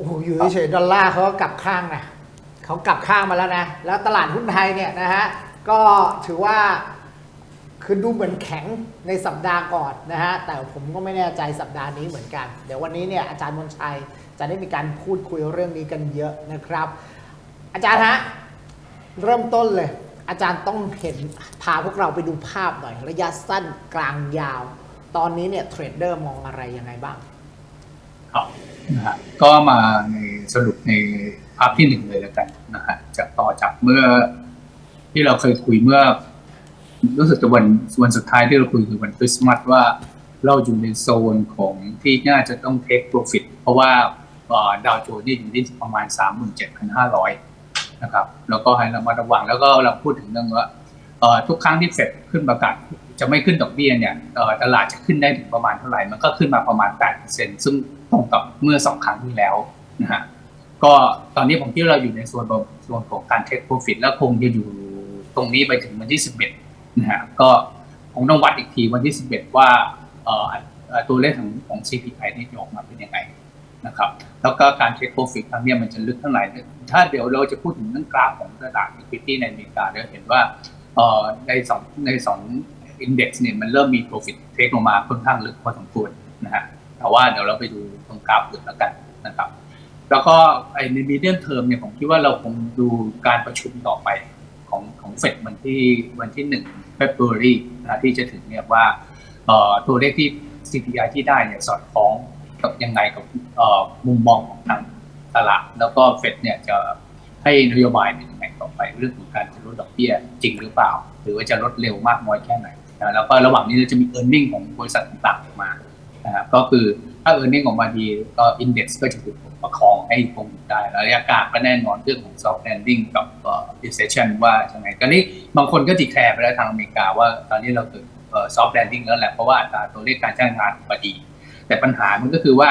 โอ้โหอยู่เฉยๆดอลลาร์เขาก็กลับข้างนะเขากลับข้างมาแล้วนะ แล้วตลาดหุ้นไทยเนี่ยนะฮะก็ถือว่าคือดูเหมือนแข็งในสัปดาห์ก่อนนะฮะแต่ผมก็ไม่แน่ใจสัปดาห์นี้เหมือนกัน เดี๋ยววันนี้เนี่ยอาจารย์มนชัยจะได้มีการพูดคุยเรื่องนี้กันเยอะนะครับ อาจารย์ฮะเริ่มต้นเลย อาจารย์ต้องเห็นพาพวกเราไปดูภาพหน่อย ระยะสั้นกลางยาว ตอนนี้เนี่ยเทรดเดอร์มองอะไรยังไงบ้างครับ นะฮะก็มาในสรุปในภาพที่หนึ่งเลยแล้วกันนะฮะจากต่อจากเมื่อที่เราเคยคุยเมื่อ รู้สึกจะวันวันสุดท้ายที่เราคุยคือวันคริสต์มาสว่าเราอยู่ในโซนของที่น่าจะต้องเทคโปรฟิตเพราะว่าดาวโจนส์นี่อยู่ที่ประมาณ 37,500 นะครับ แล้วก็ให้เรามาระวังแล้วก็เราพูดถึงเรื่องว่าทุกครั้งที่เฟดขึ้นประกาศจะไม่ขึ้นดอกเบี้ยเนี่ยตลาดจะขึ้นได้ถึงประมาณเท่าไหร่ มันก็ขึ้นมาประมาณ 8%ซึ่ง ตรงกับเมื่อสองครั้งที่แล้วนะฮะก็ตอนนี้ผมคิดว่าเราอยู่ในส่วนของส่วนของการเทคโปรฟิตแล้วคงจะอยู่ตรงนี้ไปถึงวันที่11นะฮะก็คงต้องวัดอีกทีวันที่11ว่าเอ่อเอ่อตัวเลขของของ CPI นี่ออกมาเป็นยังไงนะครับแล้วก็การเทคโปรฟิตครั้งนี้มันจะลึกเท่าไหร่ถ้าเดี๋ยวเราจะพูดถึงเรื่องกราฟของตลาด equity ในอเมริกาเราเห็นว่าเอ่อในสองในสองอินเด็กซ์เนี่ยมันเริ่มมี profit เทคลงมาค่อนข้างลึกพอสมควรนะฮะแต่ว่าเดี๋ยวเราไปดู ตรงกราฟอื่นแล้วกันนะครับ แล้วก็ไอในมีเดียมเทอมเนี่ยผมคิดว่าเราคงดูการประชุมต่อไปของของเฟดวันที่วันที่หนึ่ง February นะที่จะถึงเนี่ยว่าตัวเลขที่ CPI ที่ได้เนี่ยสอดคล้องกับยังไงกับมุมมองของทางตลาด แล้วก็เฟดเนี่ยจะให้นโยบายเป็นยังไงต่อไปเรื่องของการจะลดดอกเบี้ยจริงหรือเปล่า หรือว่าจะลดเร็วมากน้อยแค่ไหนนะแล้วก็ระหว่างนี้เราจะมี e a r n i n g ของบริษัทต่างๆออกมานะครับก็คือ ถ้า e a r n i n g ออกมาดีก็ index ก็จะถูกประคองให้คงอยู่ได้แล้วระยะกลางก็แน่นอนเรื่องของ soft landing กับเอ่อ recession ว่ายังไงตอนนี้บางคนก็ดีแคร์ไปแล้วทางอเมริกาว่าตอนนี้เราเกิดเอ่อ soft landing แล้วแหละเพราะว่าอัตราตัวเลขการจ้างงานออกมาดี แต่ปัญหามันก็คือว่า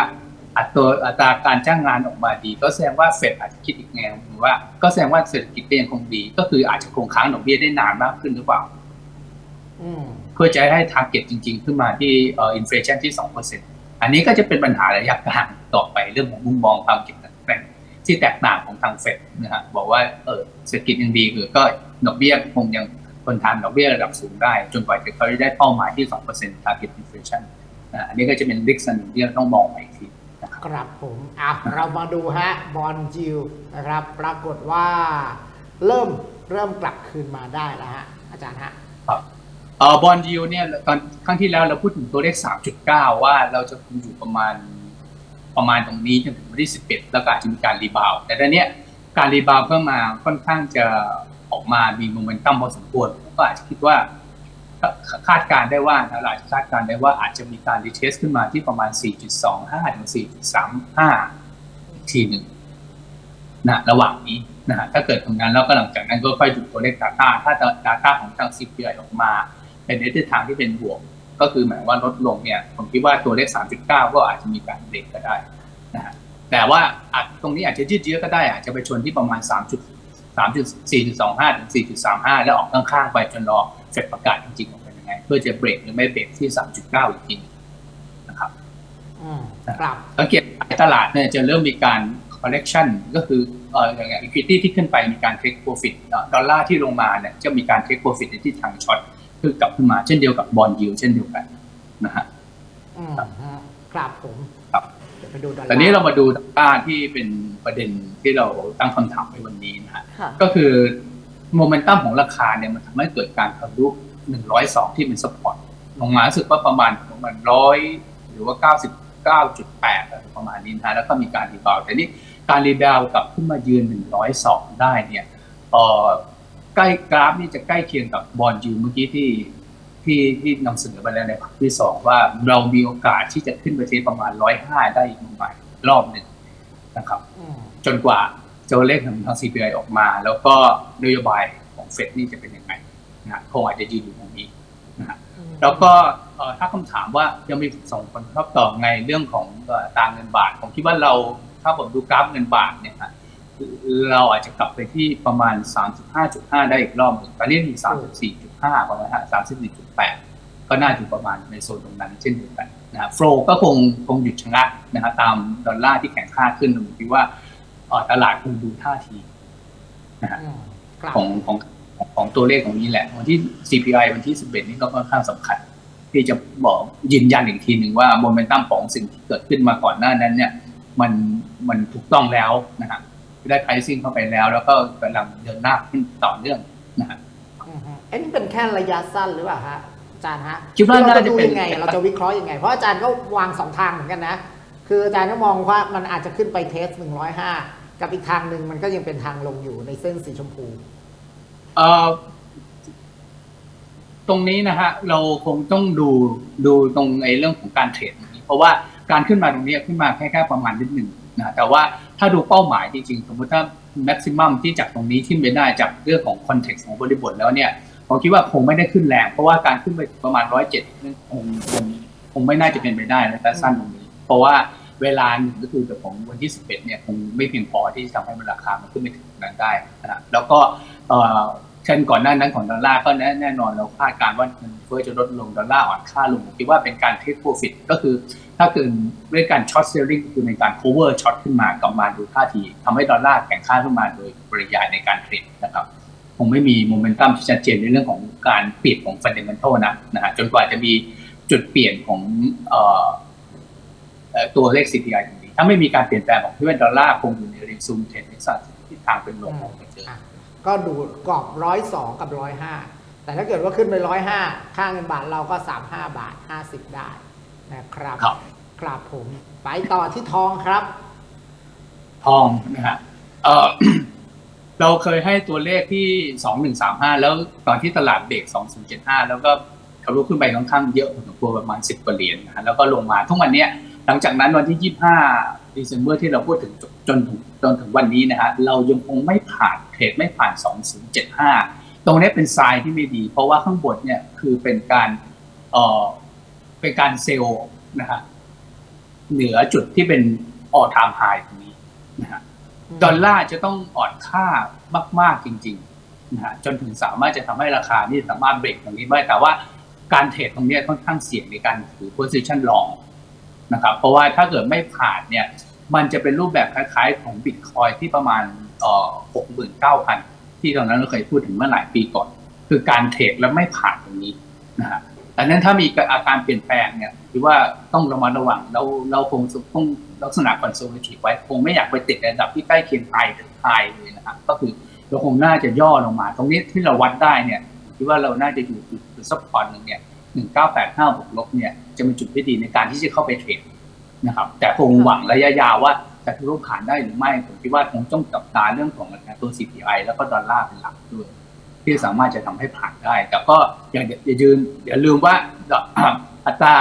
อัตราอัตราการจ้างงานออกมาดี ก็แสดงว่าเฟดอาจจะคิดอีกแนวหรือว่า ก็แสดงว่าเศรษฐกิจก็ยังคงดี ก็คืออาจจะคงค้างดอกเบี้ยได้นานมากขึ้นหรือเปล่าอืมเพื่อจะให้ทาร์เก็ตจริง ๆ ขึ้นมาที่เอ่ออินฟลชันที่2%อัน อันนี้ก็จะเป็นปัญหาระยะกลางต่อไปเรื่องของมุมมองความคิดต่างๆที่แตกต่างของทางเฟดนะฮะบอกว่าเออเศรษฐกิจยังดีคือก็ดอกเบี้ยคงยังคนทานดอกเบี้ยระดับสูงได้ จนกว่าจะเขาได้เป้าหมายที่ 2% target inflation นอันนี้ก็จะเป็นลิกสันที่เราต้องมองไปอีกทีนะครับครับผมอะเรามาดูฮะบอลจิวนะครับ ปรากฏว่าเริ่มเริ่มกลับคืนมาได้แล้วฮะอาจารย์ฮะ เออบอลยิวเนี่ยตอนครั้งที่แล้วเราพูดถึงตัวเลข 3.9 ว่าเราจะคงอยู่ประมาณประมาณตรงนี้จนถึงวันที่ 11 แล้วก็อาจจะมีการรีบาวแต่ตอนเนี้ยการรีบาวเพิ่มมาค่อนข้างจะออกมามีโมเมนตัมพอสมควรผมก็อาจจะคิดว่าคาดการได้ว่านะเราอาจะคาดการได้ว่าอาจจะมีการรีเทสขึ้นมาที่ประมาณ 4.25 ถึง 4.35 อีกทีหนึ่งนะระหว่างนี้นะฮะถ้าเกิดตรงนั้นแล้วก็หลังจากนั้นก็ค่อยดูตัวเลข Data ถ้า Data ของทาง CPI ออกมา เป็นในทิศทางที่เป็นบวก ก็คือหมายว่าลดลงเนี่ยผมคิดว่าตัวเลข 3.9 ก็อาจจะมีการเบรกก็ได้นะฮะแต่ว่าอาจตรงนี้อาจจะยืดเยื้อก็ได้อาจจะไปชนที่ประมาณ 3 3.4.25 ถึง 4.35 แล้วออกข้างๆ ไปจนรอเสร็จประกาศจริงๆออกเป็นยังไง เพื่อจะเบรกหรือไม่เบรกที่ 3.9 อีกทีหนึ่งนะครับอืมครับสังเกตตลาดเนี่ยจะเริ่มมีการ correction ก็คือเอ่ออย่าง equity ที่ขึ้นไปมีการ take profit เอ่อดอลลาร์ที่ลงมาเนี่ยจะมีการ take profit ในที่ทางช็อต คือกลับขึ้นมาเช่นเดียวกับบอลยิวเช่นเดียวกันนะฮะอืมฮะครับผมครับเดี๋ยวไปดูดอลลาร์แต่นี้เรามาดูดอลลาร์ที่เป็นประเด็นที่เราตั้งคำถามในวันนี้นะฮะค่ะก็คือโมเมนตัมของราคาเนี่ยมันทำให้เกิดการทะลุ102ที่เป็นสปอร์ตลงมารู้สึกว่าประมาณประมาณร้อยหรือว่า99.8อะไรประมาณนี้นะฮะแล้วก็มีการรีบาวด์แต่นี่การรีบาวด์กลับขึ้นมายืน102ได้เนี่ยเอ่อใก ล้กราฟนี่จะใกล้เคียงกับบอลยูเมื่อกี้ที่ที่ที่นำเสนอไปแล้วในภาคที่สองว่าเรามีโอกาสที่จะขึ้นไปที่ประมาณ105ได้อีกประมาณรอบหนึ่งนะครับอืมจนกว่าตัวเลขของทาง CPI ออกมา แล้วก็นโยบายของเฟดนี่จะเป็นยังไงนะฮะคงอาจจะยืนอยู่ตรงนี้นะฮะแล้วก็เอ่อถ้าคำถามว่ายังมีส่งผลกระทบต่อไงเรื่องของเอ่อตางเงินบาท ผมคิดว่าเราถ้าผมดูกราฟเงินบาทเนี่ยฮะ เราอาจจะกลับไปที่ประมาณ 35.5 ได้อีกรอบหนึ่งตอนนี้มี 34.5 ประมาณฮะ34.8 ก็น่าจะประมาณในโซนตรงนั้นเช่นเดียวกันนะโฟลก็คงคงหยุดชะงักนะฮะตามดอลลาร์ที่แข็งค่าขึ้นผมคิดว่าเอ่อตลาดคงดูท่าทีนะฮะอืมครับของของของตัวเลขของนี้แหละ วันที่ CPI วันที่ 11 นี่ก็ค่อนข้างสำคัญ ที่จะบอกยืนยันอีกทีหนึ่งว่าโมเมนตัมของสิ่งที่เกิดขึ้นมาก่อนหน้านั้นเนี่ย มันมันถูกต้องแล้วนะฮะ ได้ pricing เข้าไปแล้ว แล้วก็กำลังเดินหน้าขึ้นต่อเนื่องนะฮะอืมฮึเอ้นี่เป็นแค่ระยะสั้นหรือเปล่าฮะอาจารย์ฮะคิดว่าเราน่าจะจะดูเป็นยังไง เราจะวิเคราะห์ยังไง เพราะอาจารย์ก็วางสองทางเหมือนกันนะ คืออาจารย์ก็มองว่ามันอาจจะขึ้นไปเทสหนึ่งร้อยห้ากับอีกทางหนึ่งมันก็ยังเป็นทางลงอยู่ในเส้นสีชมพูเอ่อตรงนี้นะฮะเราคงต้องดูดูตรงในเรื่องของการเทรดตรงนี้เพราะว่าการขึ้นมาตรงนี้ขึ้นมาแค่แค่ประมาณนิดหนึ่งนะแต่ว่า ถ้าดูเป้าหมายจริงๆ สมมติถ้าแม็กซิมัมที่จากตรงนี้ขึ้นไปได้จากเรื่องของคอนเท็กซ์ของบริบทแล้วเนี่ยผมคิดว่าคงไม่ได้ขึ้นแรง เพราะว่าการขึ้นไปประมาณร้อยเจ็ดนั่นคงคงคงไม่น่าจะเป็นไปได้ในระยะสั้นตรงนี้ เพราะว่าเวลาหนึ่งก็คือแต่ของวันที่สิบเอ็ดเนี่ยคงไม่เพียงพอที่จะทำให้มันราคามันขึ้นไปถึงนั้นได้นะแล้วก็ เอ่อเช่นก่อนหน้านั้นของดอลลาร์ก็แน่แน่นอนเราคาดการณ์ว่าเงินเฟ้อจะลดลงดอลลาร์อ่อนค่าลงผมคิดว่าเป็นการเทคโปรฟิตก็คือ ถ้าเกิดเรื่องการช็อตเซลลิงคือในการ cover ช็อตขึ้นมากลับมาดูท่าทีทำให้ดอลลาร์แข็งค่าขึ้นมาโดยปริยายในการเทรดนะครับคงไม่มีโมเมนตัมที่ชัดเจนในเรื่องของการเปลี่ยนของฟันเดเมนทัลนะนะฮะจนกว่าจะมีจุดเปลี่ยนของเอ่อเอ่อตัวเลข CPI ตรงนี้ถ้าไม่มีการเปลี่ยนแปลงของที่ว่าดอลลาร์คงอยู่ในเรนซูมเทนนิสทิศทางเป็นลงของไปเจออะ ก็ดูกรอบร้อยสองกับร้อยห้าแต่ถ้าเกิดว่าขึ้นไปร้อยห้าค่าเงินบาทเราก็สามห้าบาทห้าสิบได้นะครับครับครับผม ไปต่อที่ทองครับ ทองนะฮะเออเราเคยให้ตัวเลขที่สองหนึ่งสามห้าแล้วตอนที่ตลาดเบรกสองศูนย์เจ็ดห้าแล้วก็ทะลุขึ้นไปค่อนข้างเยอะพอสมควรประมาณสิบกว่าเหรียญนะฮะแล้วก็ลงมาทุกวันเนี้ยหลังจากนั้นวันที่ยี่ห้าด c เ m b e r ที่เราพูดถึงจนจนถึงจนถึงวันนี้นะฮะเรายังคงไม่ผ่าน เทรดไม่ผ่านสองศูนย์เจ็ดห้าตรงนี้เป็นทรายที่ไม่ดี เพราะว่าข้างบนเนี่ยคือเป็นการเอ่อเป็นการเซลล์นะฮะเหนือจุดที่เป็นออทามไฮตรงนี้นะฮะดอลลาร์จะต้องอ่อนค่ามาก ๆ จริงๆนะฮะจนถึงสามารถจะทำให้ราคานี่สามารถเบรกตรงนี้ได้แต่ว่าการเทรดตรงเนี้ยค่อนข้างเสี่ยงในการถือ position long นะครับ เพราะว่าถ้าเกิดไม่ผ่านเนี่ย มันจะเป็นรูปแบบคล้าย ๆ ของบิตคอยที่ประมาณ เอ่อหกหมื่นเก้าพันที่ตอนนั้นเราเคยพูดถึงเมื่อหลายปีก่อน คือการเทรดแล้วไม่ผ่านตรงนี้นะฮะดังนั้นถ้ามีอาการเปลี่ยนแปลงเนี่ยคิดว่าต้องระมัดระวังเราเราคงต้องลักษณะคอนโซลทีฟไว้คงไม่อยากไปติดระดับที่ใกล้เคียงไฮไฮเลยนะครับก็คือเราคงน่าจะย่อลงมา ตรงนี้ที่เราวัดได้เนี่ยคิดว่าเราน่าจะอยู่จุดจุดซัพพอร์ตหนึ่งเนี่ยหนึ่งเก้าแปดห้าบวกลบเนี่ยจะเป็นจุดที่ดีในการที่จะเข้าไปเทรดนะครับแต่คงหวังระยะยาวว่า จะทะลุผ่านได้หรือไม่ ผมคิดว่าคงต้องจับตาเรื่องของตัว CPI แล้วก็ดอลลาร์เป็นหลักด้วย ที่สามารถจะทำให้ผ่านได้ แต่ก็อย่าอย่ายืนอย่าลืมว่าดอกอัตรา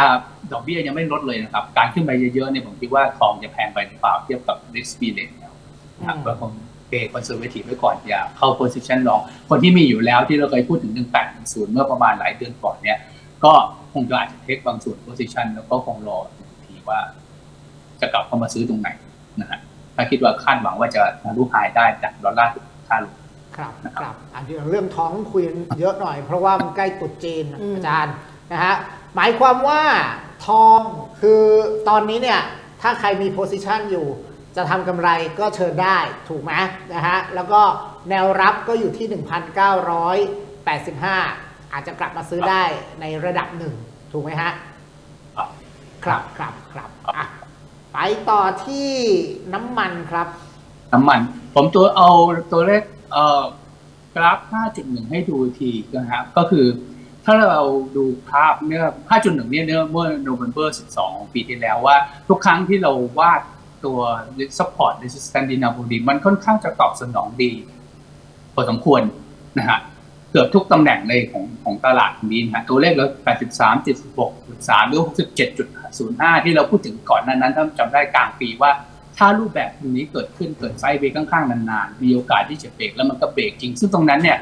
ดอกเบี้ยยังไม่ลดเลยนะครับ การขึ้นไปเยอะๆเนี่ยผมคิดว่าทองจะแพงไปหรือเปล่าเทียบกับ risk b e rate แล้วนะครับอืมก็คงเ y conservative ไว้ก่อนอย่าเข้า position long คนที่มีอยู่แล้วที่เราเคยพูดถึง 1.8เมื่อประมาณหลายเดือนก่อนเนี่ยก็คงจะอาจจะเทคบางส่วน position แล้วก็คงรออีกทีว่าจะกลับเข้ามาซื้อตรงไหน นะฮะถ้าคิดว่าคาดหวังว่าจะทะลุไฮได้จากดอลลาร์ถึงค่าลงครับนะครับครับอันนี้เรื่องท้องคุยกันเยอะหน่อย เพราะว่ามันใกล้ตรุษจีนอืมอาจารย์นะฮะหมายความว่าทองคือตอนนี้เนี่ยถ้าใครมีโพซิชันอยู่ จะทำกำไรก็เชิญได้ถูกไหมนะฮะแล้วก็แนวรับก็อยู่ที่ 1,985 อาจจะกลับมาซื้อได้ในระดับหนึ่งถูกไหมฮะครับครับครับครับอะ ไปต่อที่น้ำมันครับ น้ำมัน ผมตัวเอาตัวเลขเอ่อกราฟ 5.1 ให้ดูทีนะครับก็คือถ้าเราดูภาพเมื่อ5.1 เนี่ยเนื่อเมื่อโนเวม ber 12 ปีที่แล้วว่า ทุกครั้งที่เราวาดตัว support resistance dynamic มันค่อนข้างจะตอบสนองดีพอสมควรนะฮะ เกือบทุกตำแหน่งเลยของของตลาดนี้นะตัวเลขแล้ว83 76 3หรือ67.05 ที่เราพูดถึงก่อนนั้นนั้นถ้าจำได้กลางปีว่าถ้ารูปแบบนี้เกิดขึ้นเกิดไซด์เวย์ข้างๆนานๆ มีโอกาสที่จะเบรกแล้วมันก็เบรกจริง ซึ่งตรงนั้นเนี่ย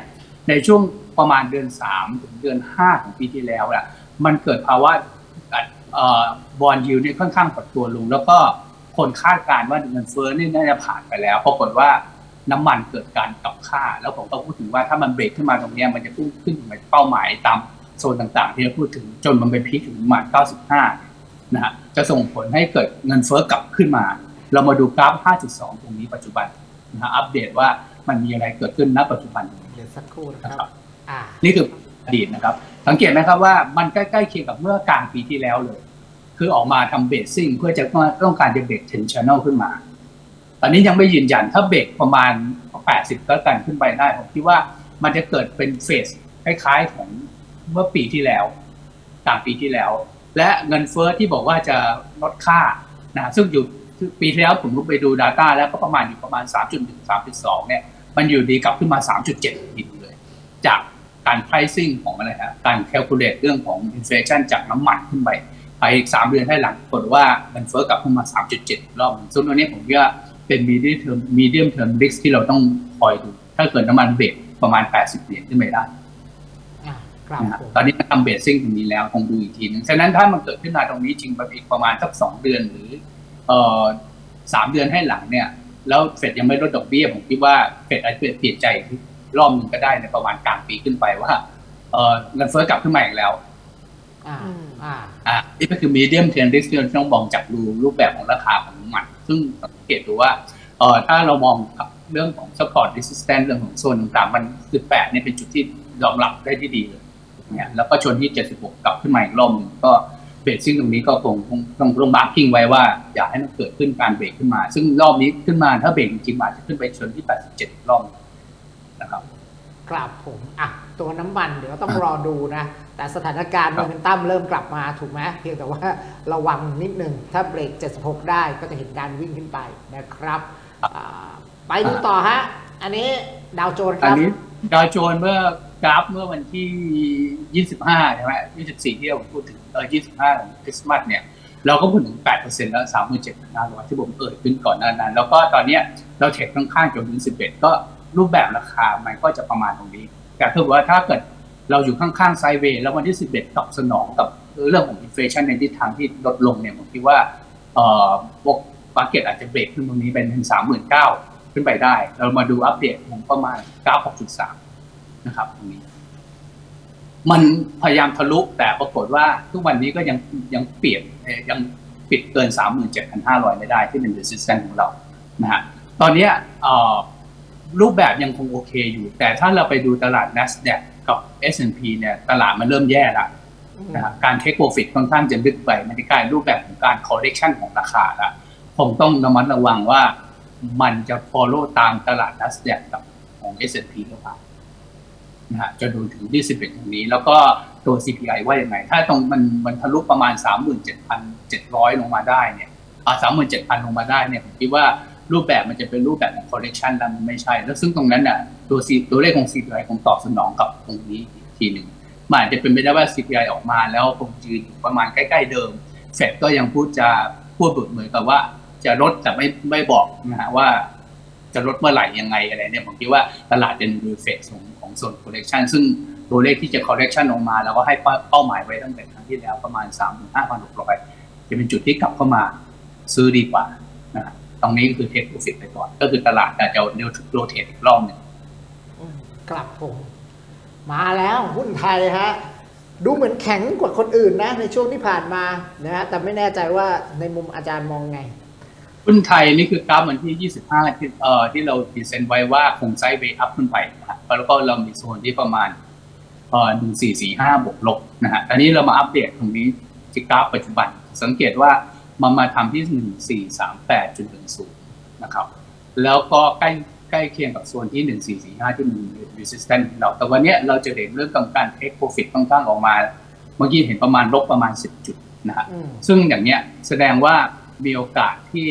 ในช่วงประมาณเดือน3ถึงเดือน 5 ของปีที่แล้วอะมันเกิดภาวะบอลยูเนี่ยค่อนข้างปรับตัวลง แล้วก็คนคาดการณ์ว่าเงินเฟ้อนี่น่าจะผ่านไปแล้วปรากฏว่า น้ำมันเกิดการกลับค่า แล้วผมก็พูดถึงว่าถ้ามันเบรกขึ้นมาตรงเนี้ยมันจะพุ่งขึ้นไปเป้าหมายตามโซนต่างๆ ที่เราพูดถึงจนมันไปพีคถึงประมาณ95 นะฮะจะส่งผลให้เกิดเงินเฟ้อกลับขึ้นมา เรามาดูกราฟ 5.2 ตรงนี้ปัจจุบันนะฮะอัปเดตว่ามันมีอะไรเกิดขึ้นณปัจจุบันนี้เดี๋ยวสักครู่นะนะคครัรับบอ่านี่คืออดีตนะครับ สังเกตไหมครับว่ามันใกล้ๆเคียงกับเมื่อกลางปีที่แล้วเลย คือออกมาทำเบสซิ่งเพื่อจะต้องการจะเบรกเทนชันแนลขึ้นมาต อนนี้ยังไม่ยืนยันถ้าเบรกประมาณ 80ก็กันขึ้นไปได้ผมคิดว่ามันจะเกิดเป็นเฟสคล้ายๆของเมื่อปีที่แล้วกลางปีที่แล้ว และเงินเฟ้อที่บอกว่าจะลดค่านะซึ่งอยู่ปีที่แล้วผมไปดู Data แล้วก็ประมาณอยู่ประมาณ 3.1 3.2เนี่ยมันอยู่ดีกลับขึ้นมา 3.7อีกเลย จากการ pricing ของอะไรฮะการ calculate เรื่องของ inflation จากน้ำมันขึ้นไปไปอีก 3 เดือนให้หลังปรากฏว่ามันเฟ้อกลับขึ้นมา 3.7 รอบซึ่งตัวนี้ผมคิดว่า เป็น medium term medium term risk ที่เราต้องคอยดู ถ้าเกิดน้ำมันเบรกประมาณ 80 เหรียญขึ้นไปได้อ่าครับนะฮะผมตอนนี้ทำเบสซิ่งตรงนี้แล้วคงดูอีกทีนึงฉะนั้นถ้ามันเกิดขึ้นมาตรงนี้จริงไปอีกประมาณสักสองเดือนหรือเอ่อสามเดือนให้หลังเนี่ย แล้วเฟดยังไม่ลดดอกเบี้ยผมคิดว่าเฟดอาจจะเปลี่ยนใจรอบหนึงก็ได้ในประมาณกลางปีขึ้นไปว่าเออเงินเฟ้อกลับขึ้นมาอีกแล้วอ่าอ่าอะนี่ก็คือ medium term risk ที่เราต้องมองจากดูรูปแบบของราคาของน้ำมัน ซึ่งสัง เกตดูว่าเออถ้าเรามองเรื่องของ support resistance เรื่องของโซนต่างๆ มันคือแปดเนี่ยเป็นจุดที่ยอมรับได้ที่ดีเลยเนี่ยแล้วก็ชนที่ 76 กลับขึ้นมาอีกรอบหนึ่งก็เบรกซิ่งตรงนี้ก็คงคงต้องต้องมาร์กิ้งไว้ว่า อยากให้มันเกิดขึ้นการเบรกขึ้นมา ซึ่งรอบนี้ขึ้นมาถ้าเบรกจริงๆอาจจะขึ้นไปชนที่ 87 รอบหนึ่งนะครับ ครับผมอะ ตัวน้ำมันเดี๋ยวต้องรอดูนะ แต่สถานการณ์ครัโมบเมนตัมเริ่มกลับมาถูกไหมเพียงแต่ว่าระวังนิดนึง ถ้าเบรก 76 ได้ก็จะเห็นการวิ่งขึ้นไปนะครับอ่าไปดูต่อฮะ อันนี้ดาวโจนส์คอันรับนี้ดาวโจนส์เมื่อกราฟเมื่อวันที่ 25 ใช่ไหม 24 ที่ผมพูดถึงเออ25ของคริสต์มาสเนี่ย เราก็พูดถึง 8%แล้ว 37,500 ที่ผมเอ่ยขึ้นก่อนหน้านั้น แล้วก็ตอนเนี้ยเราเทรดข้างๆจนถึง 11 ก็รูปแบบราคามันก็จะประมาณตรงนี้ แต่คือว่าถ้าเกิดเราอยู่ข้างๆไซเวย์แล้ววันที่ 11 ตอบสนองกับเรื่องของอินฟลชันในทิศทางที่ลดลงเนี่ยผมคิดว่าเอ่อพวกมาเก็ตอาจจะเบรกขึ้นตรงนี้เป็นถึง39,000ขึ้นไปได้ เรามาดูอัปเดตของประมาณ96.3นะครับตรงนี้ มันพยายามทะลุแต่ปรากฏว่าทุกวันนี้ก็ยังยังเปลี่ยนยังปิดเกิน37,500ไม่ได้ที่เป็น resistance ของเรานะฮะตอนนี้เอ่อ รูปแบบยังคงโอเคอยู่ แต่ถ้าเราไปดูตลาด NASDAQ กับ S&P เนี่ยตลาดมันเริ่มแย่ละนะการเทคโปรฟิตค่อนข้างจะลึกไปมันกลายรูปแบบของการ correction ของราคาละผมต้องระมัดระวังว่ามันจะ follow ตามตลาด NASDAQ กับของ S&P หรือเปล่านะฮะจะดูถึงที่11ตรงนี้ แล้วก็ตัว CPI ว่ายังไงถ้าตรงมันมันทะลุประมาณ37,700ลงมาได้เนี่ยอ่า37,000ลงมาได้เนี่ยผมคิดว่า รูปแบบมันจะเป็นรูปแบบของ correction แล้วมันไม่ใช่ แล้วซึ่งตรงนั้นน่ะตัว C ตัวเลขของ CPI คงตอบสนองกับตรงนี้อีกทีหนึ่งมันอาจจะเป็นไปได้ว่า CPI ออกมาแล้วคงยืนประมาณใกล้ ๆ เดิมเฟดก็ยังพูดจะพูดเหมือนกับว่า จะลดแต่ไม่ไม่บอกนะฮะว่าจะลดเมื่อไหร่ยังไงอะไรเนี่ยผมคิดว่าตลาดจะดูเฟสของของส่วน correction ซึ่งตัวเลขที่จะ correction ออกมา แล้วก็ให้เป้าหมายไว้ตั้งแต่ครั้งที่แล้วประมาณ35,600จะเป็นจุดที่กลับเข้ามาซื้อดีกว่านะฮะ ตรงนี้ก็คือ take profit ไปก่อน ก็คือตลาดอาจจะเดี๋ยวโรเทตอีกรอบหนึ่งอืมกลับผม มาแล้วหุ้นไทยฮะดูเหมือนแข็งกว่าคนอื่นนะ ในช่วงที่ผ่านมานะฮะแต่ไม่แน่ใจว่าในมุมอาจารย์มองไงหุ้นไทยนี่คือกราฟวันที่ 25 ที่เอ่อที่เราพรีเซนต์ไว้ว่าคงไซด์เวย์อัพขึ้นไปนะครับแล้วก็เรามีโซนที่ประมาณเอ่อ1445บวกลบนะฮะอันนี้เรามาอัปเดตตรงนี้ที่กราฟปัจจุบัน สังเกตว่า มันมาทำที่1438.10นะครับ แล้วก็ใกล้ใกล้เคียงกับโซนที่1445ที่มี resistance ของเรา แต่วันเนี้ยเราจะเห็นเรื่องของการ take profit ค่อนข้างออกมา เมื่อกี้เห็นประมาณลบประมาณ10จุดนะฮะอืมซึ่งอย่างเนี้ยแสดงว่ามีโอกาสที่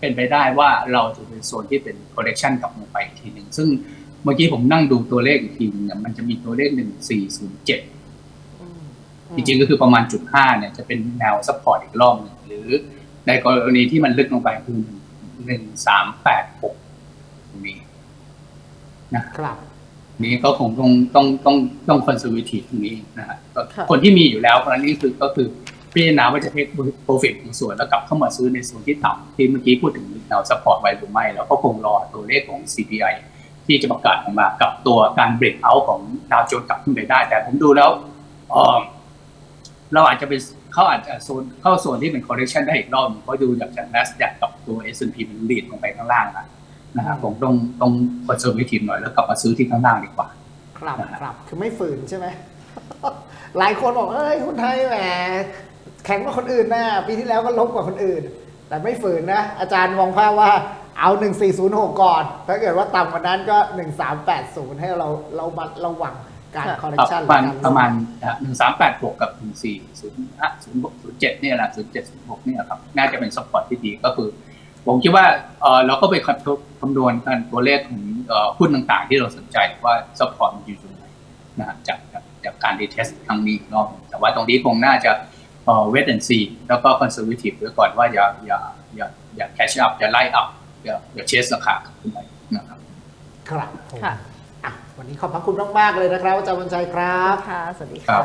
เป็นไปได้ว่าเราจะเป็นโซนที่เป็น correction กลับลงไปอีกทีหนึ่งซึ่งเมื่อกี้ผมนั่งดูตัวเลขอีกทีหนึงเนี่ยมันจะมีตัวเลข1407อืม จริงๆก็คือประมาณจุด5เนี่ยจะเป็นแนว support อีกรอบหนึ่งหรือในกรณีที่มันลึกลงไปคือ1386ตรงนี้ครับนี้ก็คงต้องต้องต้องต้องคอนเซอร์วทีฟตรงนี้นะฮะก็ครับคนที่มีอยู่แล้วเพราะฉะนั้นนี่คือก็คือพิจารณาว่าจะเทคโปรฟิตบางส่วนแล้วกลับเข้ามาซื้อในส่วนที่ต่ำที่เมื่อกี้พูดถึงแนวซัพพอร์ตไว้หรือไม่แล้วก็คงรอตัวเลขของ CPI ที่จะประกาศออกมากับตัวการเบรกเอาของดาวโจนส์กลับขึ้นไปได้ แต่ผมดูแล้ว เอ่อเราอาจจะไปเขาอาจจะโซนเข้าโซนที่เป็น correction ได้อีกรอบหนึ่งเพราะดูจากจาก NASDAQ กับตัว S&P มันดีดลงไปข้างล่างอะนะครับผมต้องต้อง conservative หน่อยแล้วกลับมาซื้อที่ข้างล่างดีกว่า ครับนะฮะครับคือไม่ฝืนใช่ไหมหลายคนบอกเอ้ยหุ้นไทยแหมแข็งกว่าคนอื่นนะปีที่แล้วก็ลบกว่าคนอื่น แต่ไม่ฝืนนะ อาจารย์มองภาพว่าเอา 1406 ก่อน ถ้าเกิดว่าต่ำกว่านั้นก็ 1380 ให้เราเรามาระวัง การค่ะคอร์เรครัคบชันประมาณประมาณหนึ่งสามแปดบวกกับหนึ่งสี่ศูนย์ห้าศูนย์ศูนย์เจ็ดเนี่ยแหละศูนย์เจ็ดศูนย์หกเนี่ยครับ น่าจะเป็นซัพพอร์ตที่ดีก็คือ ผมคิดว่าเออเราก็ไปคำนวณกันตัวเลขของเอ่อหุ้นต่างๆ ที่เราสนใจว่าซัพพอร์ตมันอยู่ตรงไหนนะฮะจากจากจากการดีเทสครั้งนี้อีกรอบหนึ่งแต่ว่าตรงนี้คงน่าจะเอ่อ wait and see แล้วก็ conservative ไว้ก่อนว่าอย่าอย่าอย่าอย่า catch up อย่าไล่ up อย่าอย่า chase ราคาขึ้นไปนะครับ ครับผมค่ะอะ วันนี้ขอบพระคุณมากๆเลยนะครับอาจารย์วันชัยครับ ค่ะ สวัสดีครัค่ะบ